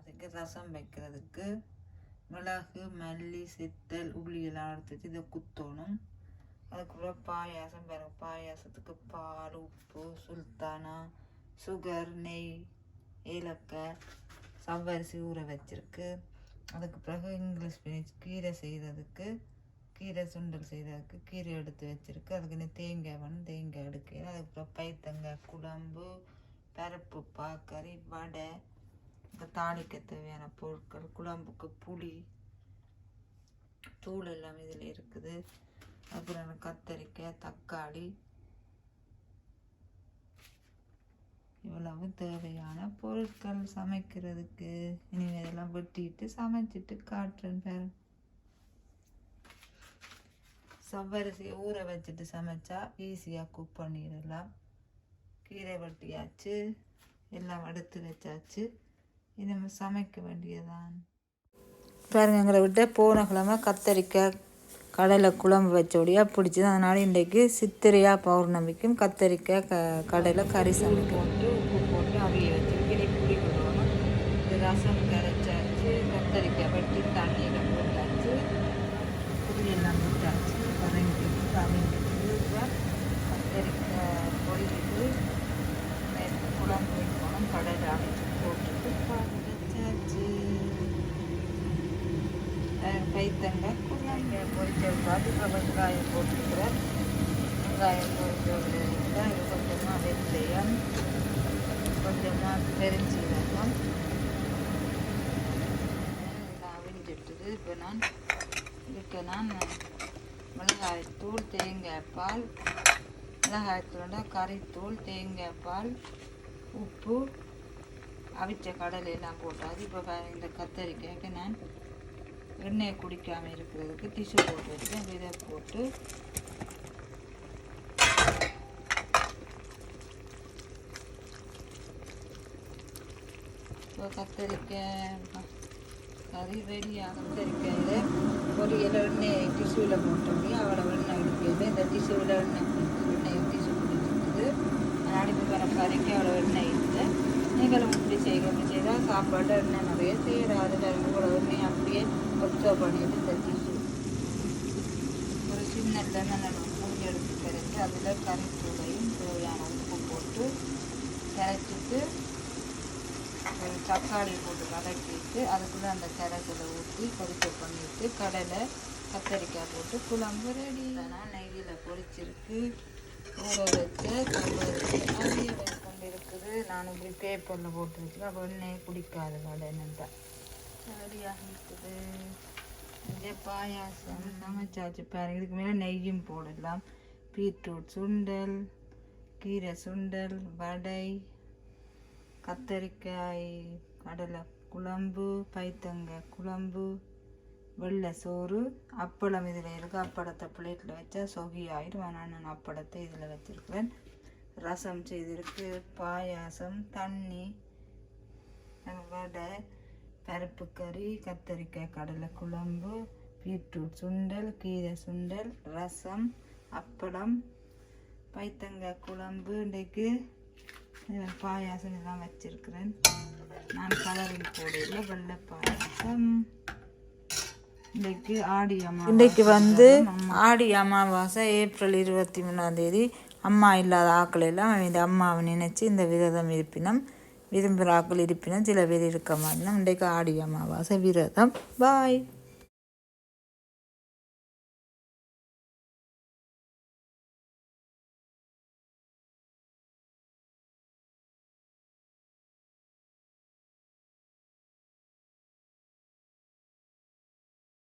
அதுக்கு ரசம் வைக்கிறதுக்கு மிளகு மல்லி சித்தல் உள்ளியெல்லாம் எடுத்து வச்சு இதை குத்தணும். அதுக்கப்புறம் பாயாசம் பிறகு பாயாசத்துக்கு பால் உப்பு சுல்தானா சுகர் நெய் ஏலக்காய் சவ்வரிசி ஊற வச்சிருக்கு. அதுக்கு பிறகு இங்கிலீஷ் ஸ்பினிச் கீரை செய்கிறதுக்கு கீரை சுண்டல் செய்கிறதுக்கு கீரை எடுத்து வச்சிருக்கு. அதுக்கு இன்னும் தேங்காய் வேணும். தேங்காய் எடுக்கிறேன் அதுக்கப்புறம் பைத்தங்காய் குழம்பு பருப்பு பாக்கறி வடை இப்போ தாளிக்க தேவையான பொருட்கள் குழம்புக்கு புளி தூள் எல்லாம் இதில் இருக்குது. அப்புறம் கத்தரிக்காய் தக்காளி இவ்வளவு தேவையான பொருட்கள் சமைக்கிறதுக்கு. இனி இதெல்லாம் வெட்டிட்டு சமைச்சிட்டு காட்டுறேன் பாரு. சவ்வரிசியை ஊற வச்சுட்டு சமைச்சா ஈஸியாக குக் பண்ணிடலாம். கீரை வெட்டியாச்சு எல்லாம் எடுத்து வச்சாச்சு. இனி நம்ம சமைக்க வேண்டியதான் பாருங்க எங்களை விட்டு போன கிழமை கத்தரிக்காய் கடலை குழம்பு வச்சோடியா பிடிச்சது. அதனால் இன்றைக்கு சித்திரையா பௌர்ணமிக்கும் கத்தரிக்காய் க கடலை கறி சமைக்கும் போட்டு உப்பு போட்டு அவிய வச்சு கிளி புளி விடணும். இது ரசம் கரைச்சாச்சு கத்தரிக்காய் வெட்டி தண்ணியில் போட்டாச்சு. புளி எல்லாம் போட்டாச்சு வதங்கி அவிஞ்சிட்டு கத்தரிக்காய் பொரியுது நேற்று குழம்பு வைக்கணும் கடலை அவிச்சு போட்டுட்டு பால் வச்சாச்சு கைத்தங்காய் குழந்தைங்க பொரிச்ச பார்த்து வெங்காயம் போட்டுக்கிறேன் வெங்காயம் பொரிச்சோடு இருந்தால் இது கொஞ்சமாக வெந்தயம் கொஞ்சமாக பெருஞ்சீரகம் எல்லாம் அவிஞ்சிட்டுது இப்போ நான் இதுக்கு நான் மிளகாய்த்தூள் தேங்காய் பால் மிளகாய்த்தூளோட கறித்தூள் தேங்காய் பால் உப்பு அவிச்ச கடலை எல்லாம் போட்டாது இப்போ இந்த கத்தரிக்காய்க்கு நான் எண்ணெயை குடிக்காமல் இருக்கிறதுக்கு டிஷ்யூ போட்டு வச்சுருக்கேன் இதை போட்டு இப்போ கத்தரிக்காய் கறி ரெடியாக கத்தரிக்காயில் பொரியல் எண்ணெய் டிஷ்யூவில் போட்டோமே அவ்வளோ எண்ணெய் எடுக்கல. இந்த டிஷ்யூவில் எண்ணெய் எண்ணெய் டிஷ்யூ பிடிச்சிருக்குது அடுப்பு வர கறிக்கு அவ்வளோ எண்ணெய் இல்லை. நீங்களும் இப்படி செய்ய செய்தால் சாப்பாடு எண்ணெய் நிறைய செய்யறாது இவ்வளோ எண்ணெய் அப்சர்வ் பண்ணிட்டு ஒரு சின்ன லெமனை பூஜை எடுத்து கரைச்சி அதில் கறித்தூளையும் தேவையான உப்பு போட்டு கரைச்சிட்டு தக்காளி போட்டு வதக்கிட்டு அதுக்குள்ளே அந்த கரைசலை ஊற்றி கொதிக்க பண்ணிட்டு கடலை கத்தரிக்காய் போட்டு குழம்பு ரெடி நான் நெய்யில் பொரிச்சிருக்கு ஊற வச்ச கருவேப்பிலை கொண்டு இருக்குது நான் இப்படி பேப்பரில் போட்டு வச்சுருக்கேன் அப்போ எண்ணெய் குடிக்காது கடனைன்ட்டா சரியாக இருக்குது இங்கே பாயாசம் சமைச்சாச்சு பாருங்க. இதுக்கு மேலே நெய்யும் போடலாம். பீட்ரூட் சுண்டல் கீரை சுண்டல் வடை கத்தரிக்காய் கடலை குழம்பு பைத்தங்க குழம்பு வெள்ளை சோறு அப்பளம் இதில் இருக்குது அப்பளத்தை பிளேட்டில் வச்சா சொகி ஆயிடும் ஆனால் நான் அப்பளத்தை இதில் வச்சுருக்கிறேன். ரசம் செய்திருக்கு. பாயாசம் தண்ணி வடை பருப்பு கறி கத்தரிக்காய் கடலை குழம்பு பீட்ரூட் சுண்டல் கீரை சுண்டல் ரசம் அப்பளம் பைத்தங்காய் குழம்பு. இன்றைக்கு பாயாசம் எல்லாம் வச்சிருக்கிறேன். நான் கலரில் போடல வெள்ளை பாயாசம். இன்றைக்கு ஆடி அமாவாசை. இன்றைக்கு வந்து ஆடி அமாவாசை ஏப்ரல் இருபத்தி மூணாம் தேதி. அம்மா இல்லாத ஆக்கள் எல்லாம் இந்த அம்மாவை நினைச்சு இந்த விரதம் இருப்பினம். விரும்புகிறாக்கள் இருப்பினும் சில பேர் இருக்க மாட்டோம் இன்றைக்கு ஆடி அமாவாசை விரதம். பாய்